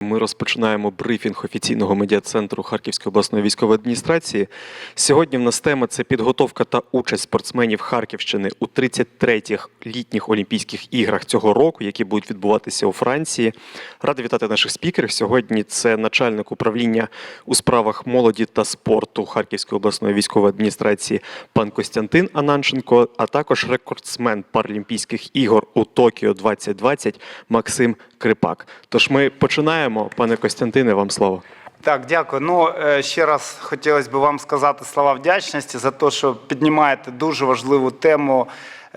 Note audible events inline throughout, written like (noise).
Ми розпочинаємо брифінг офіційного медіа-центру Харківської обласної військової адміністрації. Сьогодні в нас тема це підготовка та участь спортсменів Харківщини у 33-х літніх Олімпійських іграх цього року, які будуть відбуватися у Франції. Радий вітати наших спікерів. Сьогодні це начальник управління у справах молоді та спорту Харківської обласної військової адміністрації пан Костянтин Ананченко, а також рекордсмен Паралімпійських ігор у Токіо 2020 Максим Крипак. Тож ми починаємо. Пане Костянтине, вам слово. Так, дякую. Ну е, ще раз хотілося б вам сказати слова вдячності за те, що піднімаєте дуже важливу тему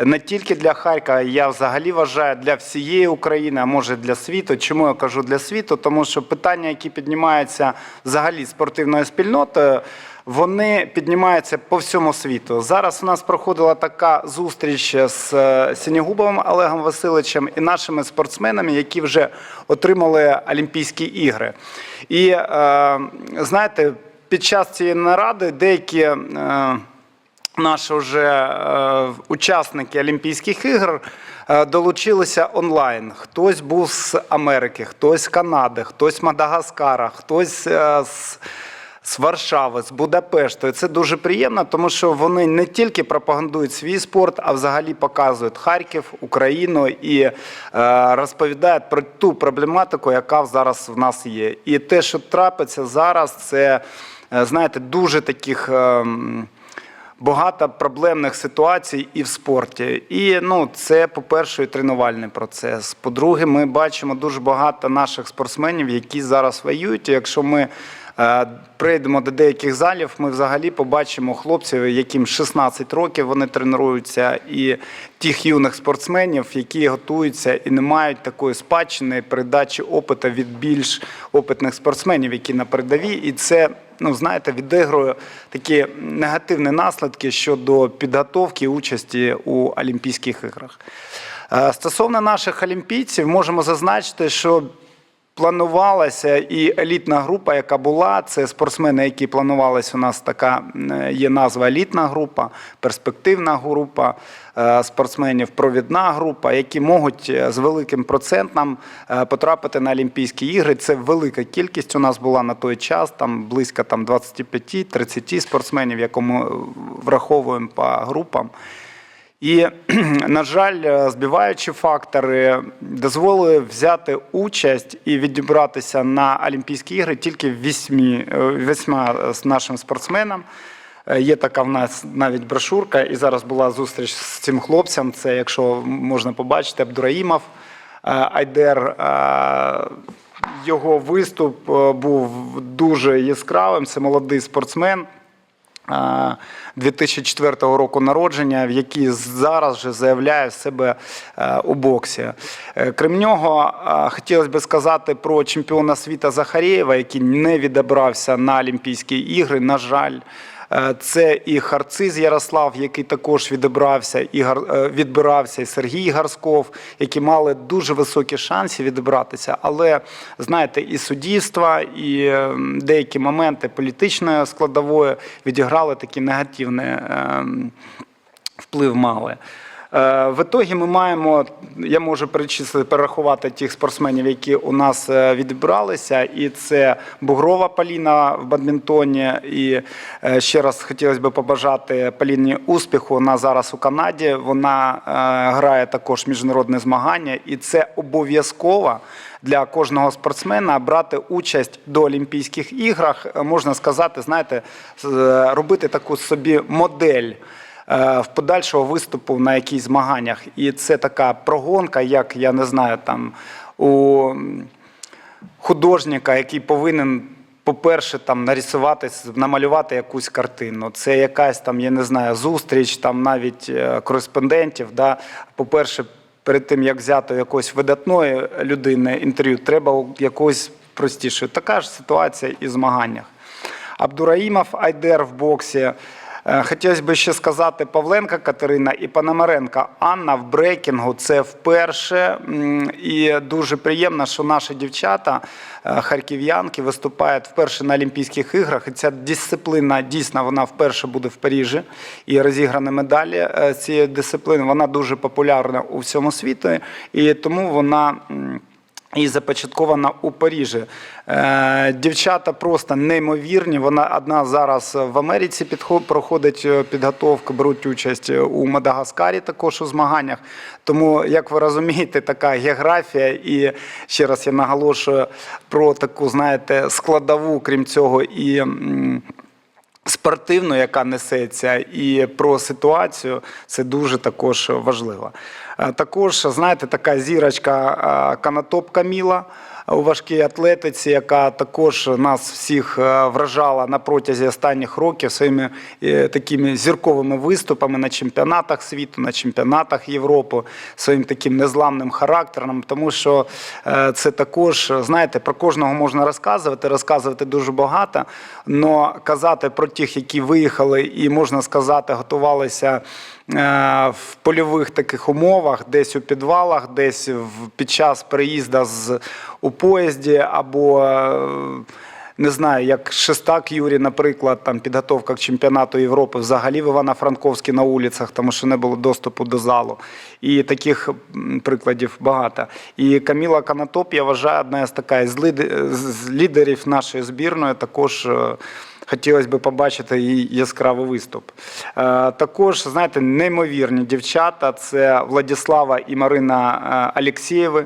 не тільки для Харкова, я взагалі вважаю для всієї України, а може для світу. Чому я кажу для світу? Тому що питання, які піднімаються взагалі спортивною спільнотою. Вони піднімаються по всьому світу. Зараз у нас проходила така зустріч з е, Сінігубовим Олегом Васильовичем і нашими спортсменами, які вже отримали Олімпійські ігри. І е, знаєте, під час цієї наради деякі. Е, Наші вже е, учасники Олімпійських ігор е, долучилися онлайн. Хтось був з Америки, хтось з Канади, хтось з Мадагаскара, хтось з, з Варшави, з Будапешту. І це дуже приємно, тому що вони не тільки пропагандують свій спорт, а взагалі показують Харків, Україну і е, розповідають про ту проблематику, яка зараз в нас є. І те, що трапиться зараз, це е, знаєте, дуже таких. е, багато проблемних ситуацій і в спорті. І ну, це, по-перше, тренувальний процес. По-друге, ми бачимо дуже багато наших спортсменів, які зараз воюють. Якщо ми прийдемо до деяких залів, ми взагалі побачимо хлопців, яким 16 років вони тренуються, і тих юних спортсменів, які готуються і не мають такої спадщини передачі опиту від більш опитних спортсменів, які на передовій. І це ну знаєте, відігрує такі негативні наслідки щодо підготовки участі у Олімпійських іграх. Е, Стосовно наших олімпійців, можемо зазначити, що планувалася і елітна група, яка була, це спортсмени, які планувалися. У нас така є назва елітна група, перспективна група е, спортсменів, провідна група, які можуть е, з великим процентом е, потрапити на Олімпійські ігри. Це велика кількість у нас була на той час, там близько там, 25-30 спортсменів, яку ми враховуємо по групам. І, (clears throat) на жаль, е, збиваючі фактори дозволили взяти участь і відібратися на Олімпійські ігри тільки вісьмі, е, вісьма з нашим спортсменам. Е, Є така в нас навіть брошурка, і зараз була зустріч з цим хлопцем. Це, якщо можна побачити, Абдураїмов Айдер. Його виступ був дуже яскравим. Це молодий спортсмен. Е, 2004 року народження, в якій зараз вже заявляє себе е, у боксі. Е, Крім нього, е, хотілося б сказати про чемпіона світа Захарєєва, який не відібрався на Олімпійські ігри. На жаль, це і Харциз Ярослав, який також відібрався, і е, відбирався, і Сергій Гарсков, які мали дуже високі шанси відібратися. Але знаєте, і суддівство, і е, деякі моменти політичної складової відіграли такі негативні е, вплив мали. Е, В ітогі ми маємо, я можу перечислити, перерахувати тих спортсменів, які у нас е, відібралися, і це Бугрова Поліна в бадмінтоні. І е, ще раз хотілося б побажати Поліні успіху. Вона зараз у Канаді. Вона грає також міжнародні змагання, і це обов'язково для кожного спортсмена брати участь до Олімпійських іграх. Можна сказати, знаєте, робити таку собі модель в подальшого виступу на якихось змаганнях. І це така прогонка, як я не знаю, там у художника, який повинен. По-перше, там нарисувати, намалювати якусь картину. Це якась там, я не знаю, зустріч, там навіть е, кореспондентів. Да? По-перше, перед тим як взяти якоїсь видатної людини інтерв'ю, треба у якоїсь простішої. Така ж ситуація і в змаганнях. Абдураїмов Айдер в боксі. Е, Хотілося б ще сказати Павленка Катерина і Пономаренка Анна в брейкінгу. Це вперше. І дуже приємно, що наші дівчата, е, харків'янки, виступають вперше на Олімпійських іграх. І ця дисципліна дійсно вона вперше буде в Парижі. І розіграні медалі е, цієї дисципліни. Вона дуже популярна у всьому світі. І тому вона. І започаткована у Парижі. Е, Дівчата просто неймовірні. Вона одна зараз в Америці проходить е, підготовку, беруть участь у Мадагаскарі також у змаганнях. Тому, як ви розумієте, така географія, і ще раз я наголошую про таку, знаєте, складову, крім цього, і. Спортивну, яка несеться, і про ситуацію це дуже також важливо. Е, Також, знаєте, така зірочка канатопка Канатоп Каміла у важкій атлетиці, яка також нас всіх е, вражала на протязі останніх років своїми е, такими зірковими виступами на чемпіонатах світу, на чемпіонатах Європи, своїм таким незламним характером, тому що е, це також, знаєте, про кожного можна розказувати, розказувати дуже багато, але казати про тих, які виїхали, і можна сказати, готувалися в польових таких умовах, десь у підвалах, десь під час переїзду з, у поїзді або. е, Не знаю, як Шестак Юрій, наприклад, там підготовка к чемпіонату Європи, взагалі в Івано-Франковській на вулицях, тому що не було доступу до залу. І таких прикладів багато. І Каміла Канатоп, я вважаю, одна з така з лідерів нашої збірної. Також е, хотілося б побачити її яскравий виступ. Е, Також, знаєте, неймовірні дівчата це Владислава і Марина Алексєєви, Алєксєєви,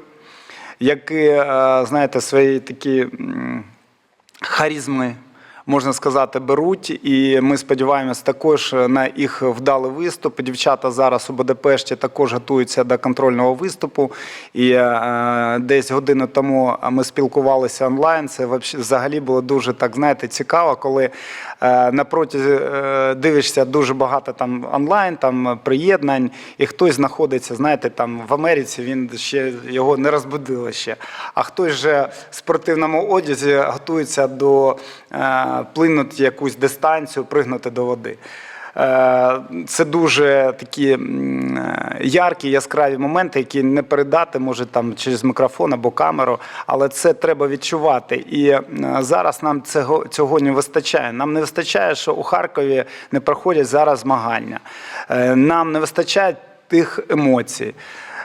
які, е, знаєте, свої такі. харізми, можна сказати, беруть. І ми сподіваємось також на їх вдалий виступ. Дівчата зараз у Будапешті також готуються до контрольного виступу. І е, десь годину тому ми спілкувалися онлайн. Це взагалі було дуже так, знаєте, цікаво, коли на протязі е, дивишся дуже багато там онлайн, там приєднань, і хтось знаходиться, знаєте, там в Америці він ще його не розбудили ще. А хтось же в спортивному одязі готується до е, плинути якусь дистанцію, пригнути до води. Е, Це дуже такі е, яркі, яскраві моменти, які не передати може там через мікрофон або камеру, але це треба відчувати. І е, зараз нам цього, цього не вистачає. Нам не вистачає, що у Харкові не проходять зараз змагання. Нам не вистачає тих емоцій.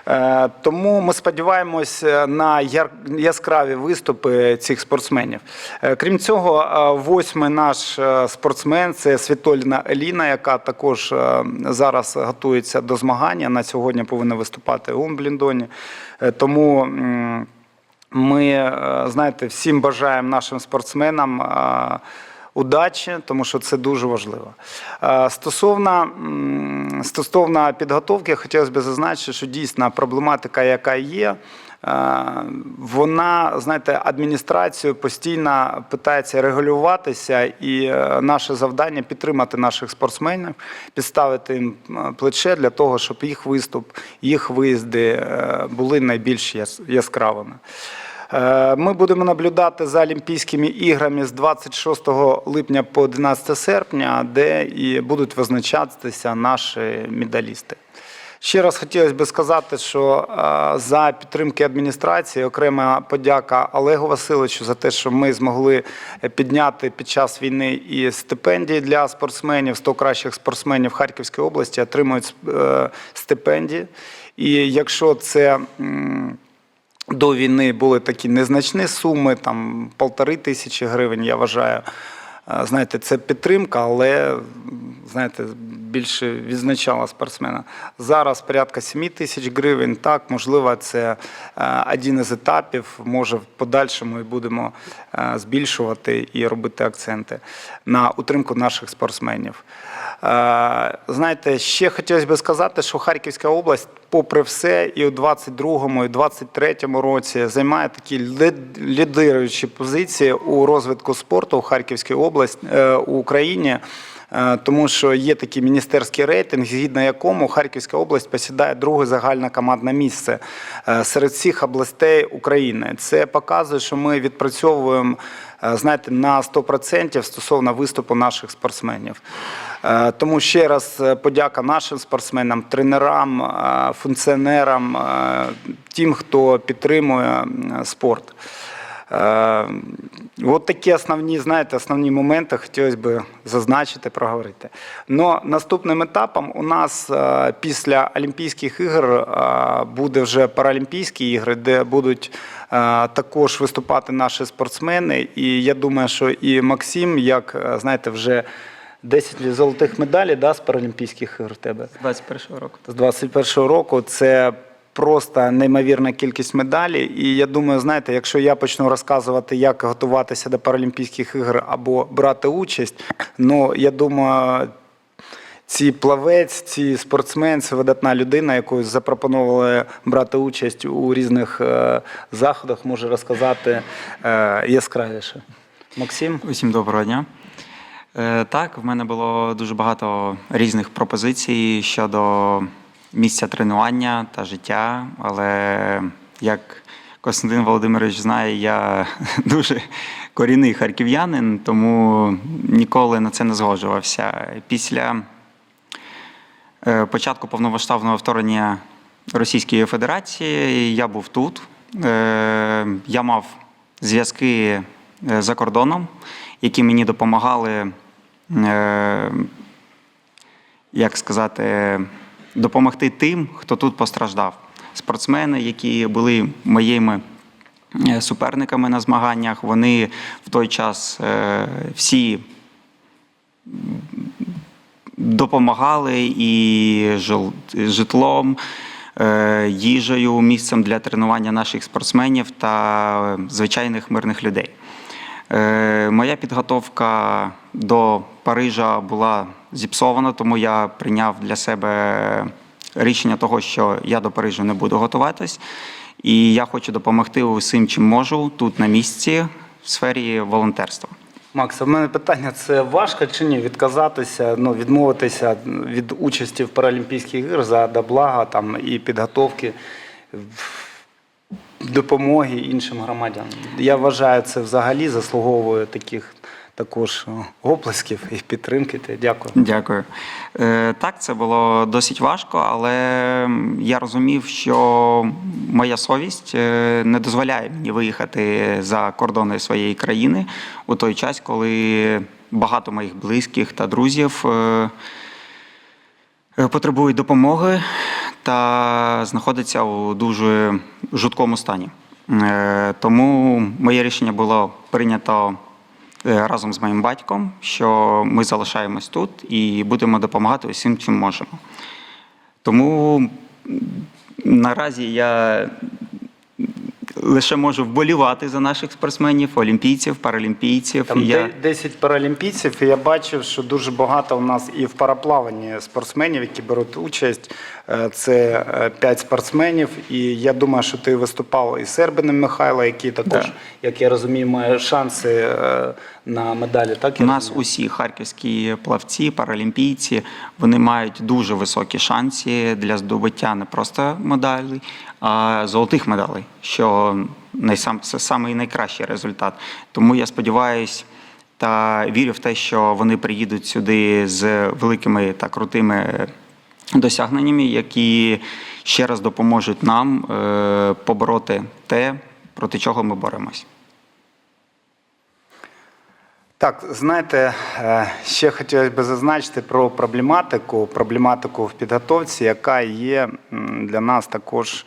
Е, Тому ми сподіваємось на яр- яскраві виступи цих спортсменів. Е, Крім цього, е, восьмий наш е, спортсмен це Світоліна Еліна, яка також е, зараз готується до змагання. На сьогодні повинна виступати у Умбліндоні. Е, Тому ми, е, знаєте, всім бажаємо нашим спортсменам. Удачі, тому що це дуже важливо. Е, Стосовно, стосовно підготовки, хотілося б зазначити, що дійсно проблематика, яка є, е, вона, знаєте, адміністрацією постійно питається регулюватися, і е, наше завдання підтримати наших спортсменів, підставити їм плече для того, щоб їх виступ, їх виїзди були найбільш яскравими. Е, Ми будемо наблюдати за Олімпійськими іграми з 26 липня по 11 серпня, де і будуть визначатися наші медалісти. Ще раз хотілося б сказати, що е, за підтримки адміністрації окрема подяка Олегу Васильовичу за те, що ми змогли підняти під час війни і стипендії для спортсменів. 100 кращих спортсменів Харківської області отримують е, стипендії. І якщо це до війни були такі незначні суми, там полтори тисячі гривень, я вважаю. Е, Знаєте, це підтримка, але знаєте, більше відзначала спортсмена. Зараз порядка 7 тисяч гривень. Так, можливо, це е, один із етапів. Може, в подальшому і будемо е, збільшувати і робити акценти на утримку наших спортсменів. Е, Знаєте, ще хотілося б сказати, що Харківська область, попри все, і у 22-му, і у 23-му році займає такі лід- лідируючі позиції у розвитку спорту у Харківській області е, у Україні. Е, Тому що є такий міністерський рейтинг, згідно якому Харківська область посідає друге загальне командне місце серед всіх областей України. Це показує, що ми відпрацьовуємо знаєте, на 100% стосовно виступу наших спортсменів. Е, Тому ще раз е, подяка нашим спортсменам, тренерам, е, функціонерам, тим, хто підтримує спорт. От такі основні, знаєте, основні моменти хотілося б зазначити, проговорити. Но наступним етапом у нас після Олімпійських ігор буде вже Паралімпійські ігри, де будуть також виступати наші спортсмени. І я думаю, що і Максим, як знаєте, вже 10 золотих медалей да, з Паралімпійських ігор в тебе. 21 року. з 21-го року. Це просто неймовірна кількість медалей. І я думаю, знаєте, якщо я почну розказувати, як готуватися до Паралімпійських ігор або брати участь, ну я думаю. Ці плавець, ці спортсмен, це видатна людина, яку запропонували брати участь у різних е, заходах, може розказати е, яскравіше. Максим? Усім доброго дня. Е, Так, в мене було дуже багато різних пропозицій щодо місця тренування та життя, але як Костянтин Володимирович знає, я (laughs) дуже корінний харків'янин, тому ніколи на це не згоджувався. Після е, початку повномасштабного вторгнення Російської Федерації я був тут. Е, Я мав зв'язки за кордоном, які мені допомагали, е, як сказати, допомогти тим, хто тут постраждав. Спортсмени, які були моїми е, суперниками на змаганнях, вони в той час е, всі допомагали і житлом, їжею, місцем для тренування наших спортсменів та звичайних мирних людей. Е, Моя підготовка до Парижа була зіпсована, тому я прийняв для себе рішення того, що я до Парижу не буду готуватись. І я хочу допомогти усім, чим можу, тут на місці, в сфері волонтерства. Макс, в мене питання: це важко чи ні відказатися, ну відмовитися від участі в Паралімпійських іграх за блага там і підготовки допомоги іншим громадянам? Я вважаю, це взагалі заслуговує таких також оплесків і підтримки. Дякую. Дякую. Е, Так, це було досить важко, але я розумів, що моя совість е, не дозволяє мені виїхати за кордони своєї країни у той час, коли багато моїх близьких та друзів е, е, потребують допомоги та знаходиться у дуже жуткому стані. Е, Тому моє рішення було прийнято е, разом з моїм батьком, що ми залишаємось тут і будемо допомагати усім, чим можемо. Тому наразі я лише можу вболівати за наших спортсменів, олімпійців, паралімпійців. Там я... 10 паралімпійців, і я бачив, що дуже багато у нас і в параплаванні спортсменів, які беруть участь. Е, Це 5 спортсменів. І я думаю, що ти виступав із Сербином Михайло, який також, Да. як я розумію, має шанси е, на медалі. Так У нас усі харківські плавці, паралімпійці, вони мають дуже високі шанси для здобуття не просто медалей, а золотих медалей, що найсам, це самий найкращий результат. Тому я сподіваюся та вірю в те, що вони приїдуть сюди з великими та крутими досягненнями, які ще раз допоможуть нам е, побороти те, проти чого ми боремось. Так, знаєте, е, ще хотілося б зазначити про проблематику, проблематику в підготовці, яка є для нас також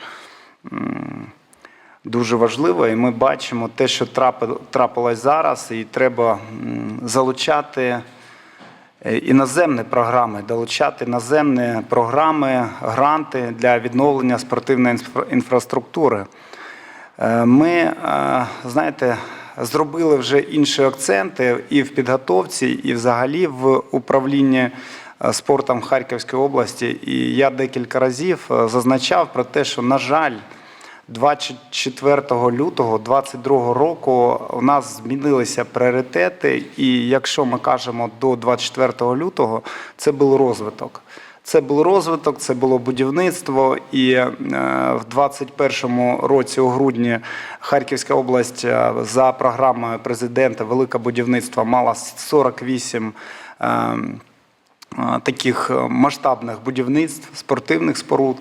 дуже важливою. І ми бачимо те, що трапилось зараз, і треба залучати е, іноземні програми, долучати іноземні програми, гранти для відновлення спортивної інфраструктури. Е, Ми, знаєте, зробили вже інші акценти і в підготовці, і взагалі в управлінні е, спортом Харківської області. І я декілька разів е, зазначав про те, що, на жаль, 24 лютого 2022 року у нас змінилися пріоритети, і якщо ми кажемо до 24 лютого, це був розвиток. Це був розвиток, це було будівництво, і е, в 21 році, у грудні, Харківська область е, за програмою президента Велике будівництво мала 48 е, таких масштабних будівництв, спортивних споруд.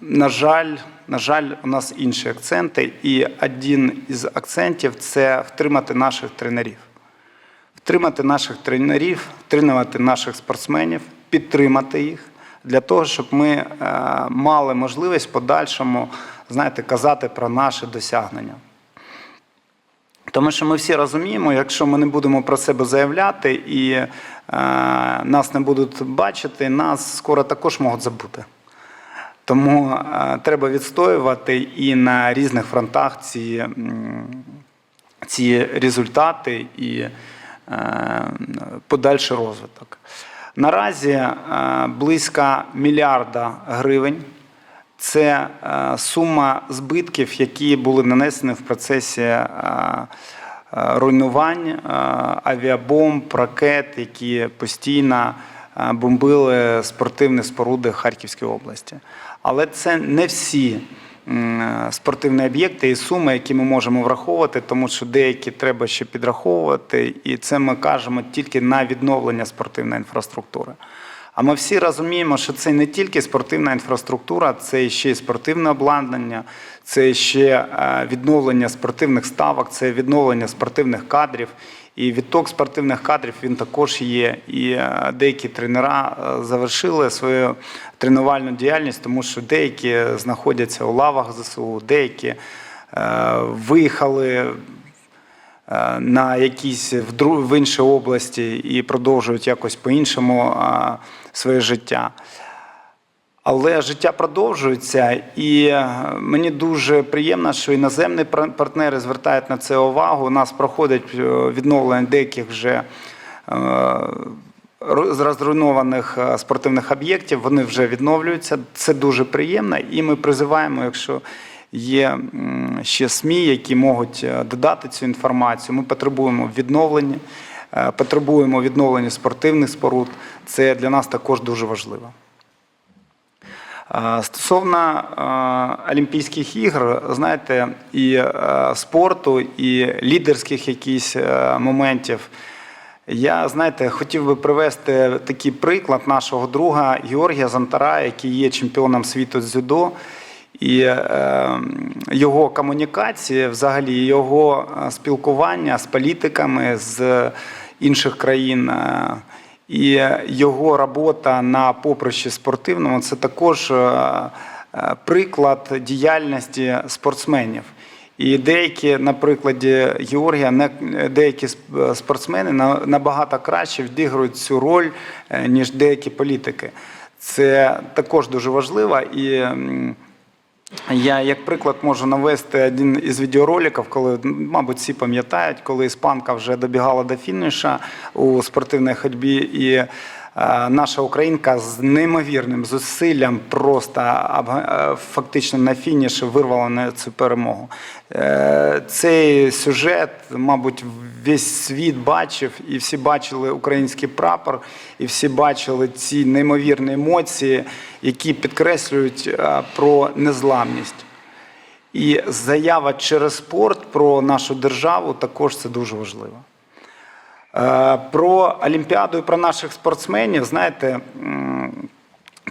На жаль, на жаль, у нас інші акценти, і один із акцентів це втримати наших тренерів. Втримати наших тренерів, втримати наших спортсменів, підтримати їх для того, щоб ми е, мали можливість подальшому знаєте, казати про наші досягнення. Тому що ми всі розуміємо, якщо ми не будемо про себе заявляти і е, нас не будуть бачити, нас скоро також можуть забути. Тому е, треба відстоювати і на різних фронтах ці, ці результати і е, подальший розвиток. Наразі е, близько мільярда гривень. Це е, сума збитків, які були нанесені в процесі е, руйнувань авіабомб, ракет, які постійно бомбили спортивні споруди Харківської області. Але це не всі спортивні об'єкти і суми, які ми можемо враховувати, тому що деякі треба ще підраховувати, і це ми кажемо тільки на відновлення спортивної інфраструктури. А ми всі розуміємо, що це не тільки спортивна інфраструктура, це ще й спортивне обладнання, це ще е, відновлення спортивних ставок, це відновлення спортивних кадрів. І відток спортивних кадрів він також є. І е, деякі тренера е, завершили свою тренувальну діяльність, тому що деякі знаходяться у лавах ЗСУ, деякі е, виїхали е, на якісь в, дру- в інші області і продовжують якось по-іншому е, своє життя. Але життя продовжується, і мені дуже приємно, що іноземні партнери звертають на це увагу. У нас проходить відновлення деяких вже з розруйнованих е, спортивних об'єктів. Вони вже відновлюються. Це дуже приємно. І ми призиваємо, якщо є ще СМІ, які можуть е, додати цю інформацію. Ми потребуємо відновлення, е, потребуємо відновлення спортивних споруд. Це для нас також дуже важливо. Стосовно Олімпійських ігор, знаєте, і спорту, і лідерських якісь моментів, я знаєте, хотів би привести такий приклад нашого друга Георгія Зантара, який є чемпіоном світу з дзюдо. І е, його комунікації, взагалі, його е, спілкування з політиками з інших країн. е, і його робота на поприщі спортивному це також е, е, приклад діяльності спортсменів. І деякі, на прикладі Георгія, деякі спортсмени набагато краще відігрують цю роль, е, ніж деякі політики. Це також дуже важливо. І я як приклад можу навести один із відеороликів, коли, мабуть, всі пам'ятають, коли іспанка вже добігала до фініша у спортивній ходьбі, і е, наша українка з неймовірним зусиллям просто е, фактично на фініші вирвала на цю перемогу. Е, Цей сюжет, мабуть, весь світ бачив, і всі бачили український прапор, і всі бачили ці неймовірні емоції, які підкреслюють е, про незламність. І заява через спорт про нашу державу також це дуже важливо. Е, Про Олімпіаду і про наших спортсменів, знаєте,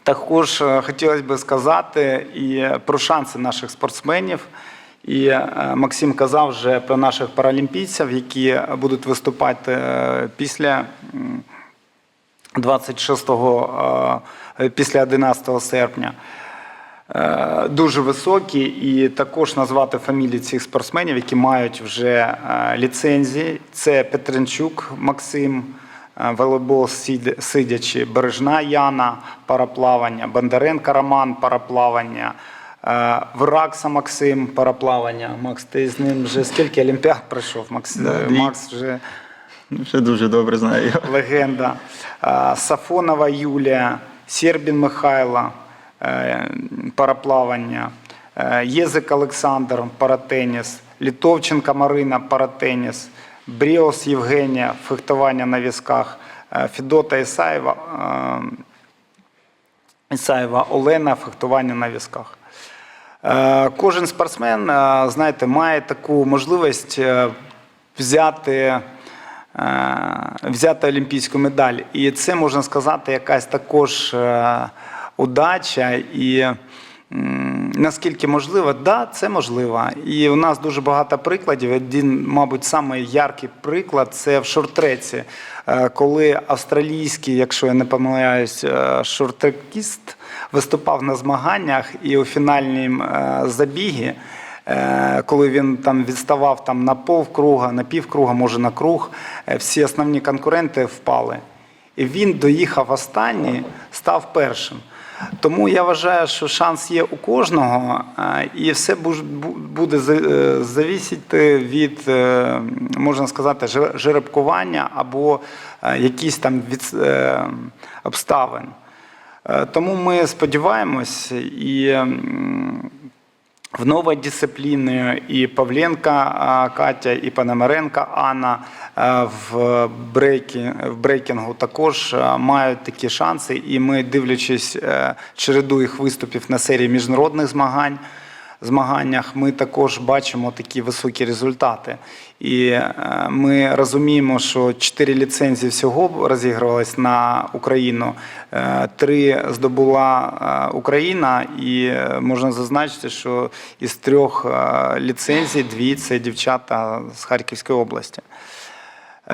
також е, хотілося б сказати і про шанси наших спортсменів. І е, Максим казав вже про наших паралімпійців, які будуть виступати після м, 26-го, е, після 11 серпня. Е, Дуже високі, і також назвати фамілії цих спортсменів, які мають вже е, ліцензії. Це Петренчук Максим, е, волейбол сидячи, Бережна Яна, параплавання, Бондаренко Роман, параплавання, Вракса Максим, параплавання. Макс, ти з ним вже скільки олімпіад пройшов? Макс, Да. Макс вже Ще дуже добре знаю легенда. Сафонова Юлія, Сербін Михайло, е, параплавання, е, Єзик Олександр, паратеніс, Літовченка Марина, паратеніс, Бріос Євгенія, фехтування на візках, е, Федота Ісаєва, е, Ісаєва Олена, фехтування на візках. Е, Кожен спортсмен, е, знаєте, має таку можливість е, взяти, е, взяти олімпійську медаль. І це можна сказати, якась також е, удача. І наскільки можливо, да, це можливо. І у нас дуже багато прикладів. Один, мабуть, самий яркий приклад це в шорт-треці, Е, коли австралійський, якщо я не помиляюсь, е, шорт-трекіст виступав на змаганнях і у фінальнім е, забігі. Коли він там відставав там на повкруга, на півкруга, може на круг, всі основні конкуренти впали. І він доїхав останній, став першим. Тому я вважаю, що шанс є у кожного, е, і все буде е, завісити від, е, можна сказати, жеребкування або якісь там від, обставин. Тому ми сподіваємось і. в новій дисципліні і Павленка Катя, і Пономаренка Анна в брейкі, в брейкінгу також е, мають такі шанси. І ми, дивлячись е, череду їх виступів на серії міжнародних змагань, змаганнях, ми також бачимо такі високі результати. І е, ми розуміємо, що чотири ліцензії всього розігрувались на Україну. Е, Три здобула е, Україна, і е, можна зазначити, що із трьох е, ліцензій дві це дівчата з Харківської області.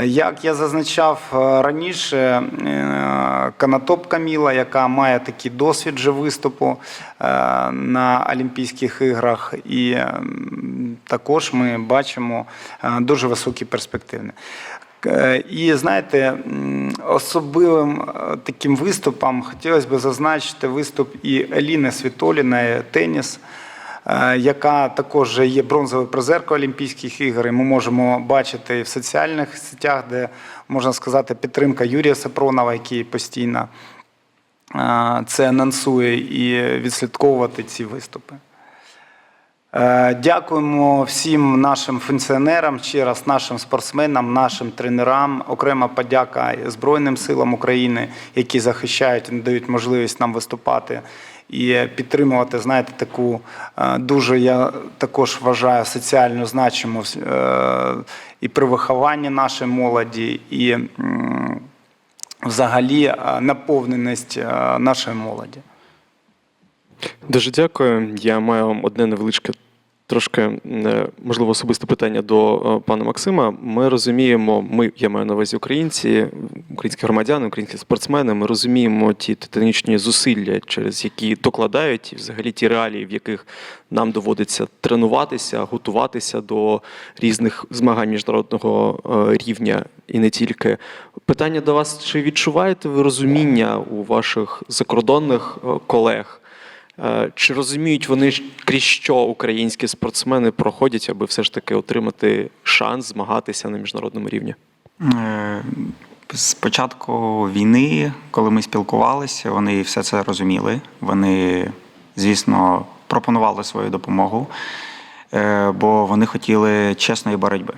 Як я зазначав е, раніше, е, Канатоп Каміла, яка має такий досвід вже виступу е, на Олімпійських іграх, і також ми бачимо дуже високі перспективи. І знаєте, особливим таким виступом хотілося б зазначити виступ і Еліни Світоліної теніс яка також є бронзовою призеркою Олімпійських ігор. І ми можемо бачити в соціальних сетях, де можна сказати підтримка Юрія Сапронова, який постійно е, це анонсує, і відслідковувати ці виступи. Е, Дякуємо всім нашим функціонерам, ще раз нашим спортсменам, нашим тренерам. Окрема подяка Збройним силам України, які захищають і надають можливість нам виступати і підтримувати, знаєте, таку е, дуже я також вважаю соціально значиму е, і при вихованні нашої молоді, і взагалі е, наповненість нашої молоді. Дуже дякую. Я маю одне невеличке, трошки можливо особисте питання до пана Максима. Ми розуміємо, ми, я маю на увазі українці, українські громадяни, українські спортсмени. Ми розуміємо ті титанічні зусилля, через які докладають, і взагалі ті реалії, в яких нам доводиться тренуватися, готуватися до різних змагань міжнародного е, рівня і не тільки. Питання до вас: чи відчуваєте ви розуміння у ваших закордонних е, колег? Е, Чи розуміють вони, крізь що українські спортсмени проходять, аби все ж таки отримати шанс змагатися на міжнародному рівні? З початку війни, коли ми спілкувалися, вони все це розуміли. Вони, звісно, пропонували свою допомогу, е, бо вони хотіли чесної боротьби.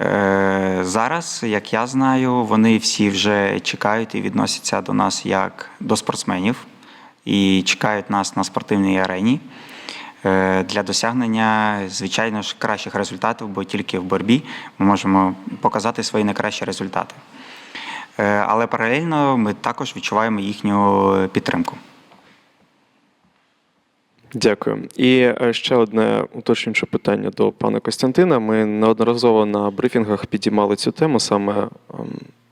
Е, Зараз, як я знаю, вони всі вже чекають і відносяться до нас як до спортсменів і чекають нас на спортивній арені е, для досягнення, звичайно ж, кращих результатів, бо тільки в боротьбі ми можемо показати свої найкращі результати. Е, Але паралельно ми також відчуваємо їхню підтримку. Дякую. І е, ще одне уточнююче питання до пана Костянтина. Ми неодноразово на брифінгах підіймали цю тему саме ем,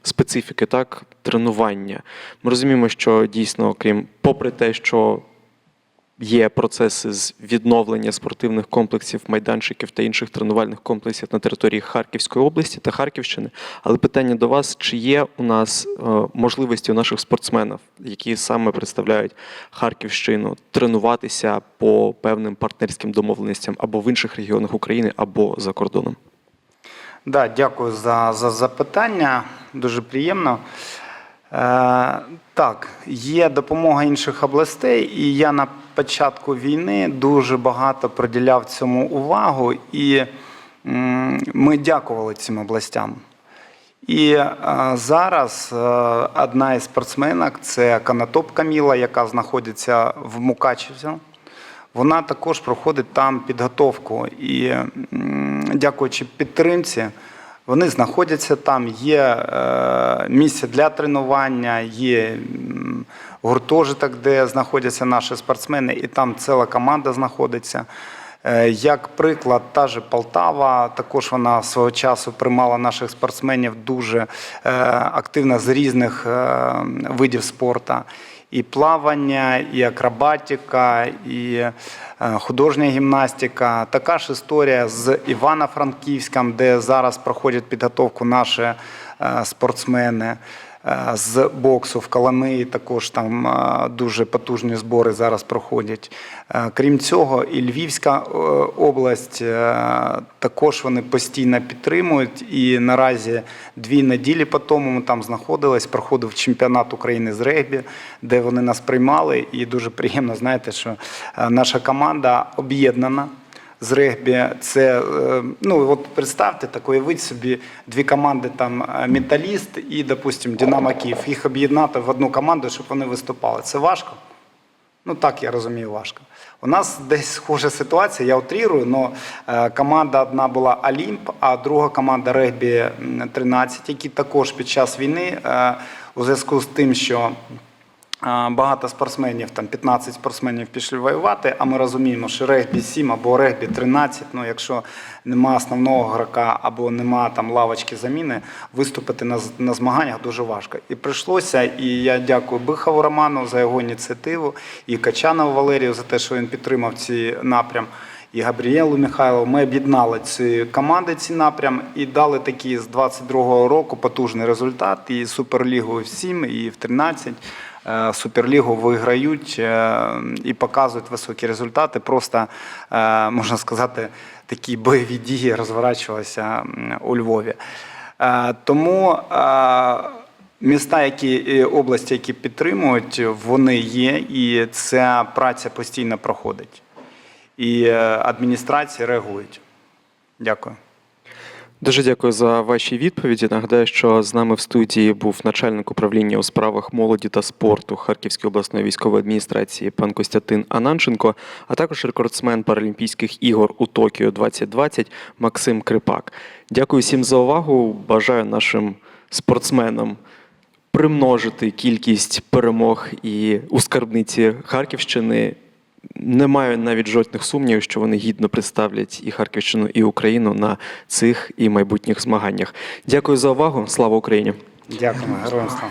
специфіки, так, тренування. Ми розуміємо, що дійсно, крім, попри те, що є процеси з відновлення спортивних комплексів, майданчиків та інших тренувальних комплексів на території Харківської області та Харківщини. Але питання до вас: чи є у нас е, можливості у наших спортсменів, які саме представляють Харківщину, тренуватися по певним партнерським домовленостям або в інших регіонах України, або за кордоном? Да, дякую за, за запитання. Дуже приємно. Е, так, є допомога інших областей, і я на початку війни дуже багато приділяв цьому увагу, і ми дякували цим областям. І е, зараз е, одна із спортсменок це Канатоп Каміла, яка знаходиться в Мукачеві. Вона також проходить там підготовку. І дякуючи підтримці, вони знаходяться там, є е, місце для тренування, є гуртожиток, де знаходяться наші спортсмени, і там ціла команда знаходиться. Е, Як приклад, та же Полтава, також вона свого часу приймала наших спортсменів дуже е, активно з різних е, видів спорту. І плавання, і акробатика, і художня гімнастика. Така ж історія з Івано-Франківськом, де зараз проходять підготовку наші спортсмени. Е, З боксу в Коломиї також там е, дуже потужні збори зараз проходять. Е, Крім цього, і Львівська область також вони постійно підтримують. І наразі дві неділі по тому ми там знаходились, проходив чемпіонат України з регбі, де вони нас приймали. І дуже приємно, знаєте, що наша команда об'єднана з регбі. Це е, ну от представте так, уявіть собі дві команди там е, Металіст і, допустим, Динамо Київ. Їх об'єднати в одну команду, щоб вони виступали. Це важко. Ну так я розумію, важко. У нас десь схожа ситуація, я утрірую, але команда одна була Олімп, а друга команда регбі 13, які також під час війни е, у зв'язку з тим, що Багато спортсменів, там 15 спортсменів пішли воювати, а ми розуміємо, що регбі 7 або регбі 13, ну якщо нема основного грока або нема там лавочки заміни, виступити на, на змаганнях дуже важко. І прийшлося, і я дякую Бихову Роману за його ініціативу, і Качанову Валерію за те, що він підтримав ці напрям. І Габріелу Михайлову ми об'єднали ці команди, ці напрям і дали такий з 22-го року потужний результат. І Суперлігу в 7, і в 13. Е, Суперлігу виграють е, і показують високі результати. Просто е, можна сказати, такі бойові дії розворачувалися у Львові. Тому міста, які області, які підтримують, вони є, і ця праця постійно проходить. І адміністрації реагують. Дякую. Дуже дякую за ваші відповіді. Нагадаю, що з нами в студії був начальник управління у справах молоді та спорту Харківської обласної військової адміністрації пан Костянтин Ананченко, а також рекордсмен Паралімпійських ігор у Токіо 2020 Максим Крипак. Дякую всім за увагу. Бажаю нашим спортсменам примножити кількість перемог і у скарбниці Харківщини. Не маю навіть жодних сумнівів, що вони гідно представлять і Харківщину, і Україну на цих і майбутніх змаганнях. Дякую за увагу. Слава Україні! Дякую, героям слава.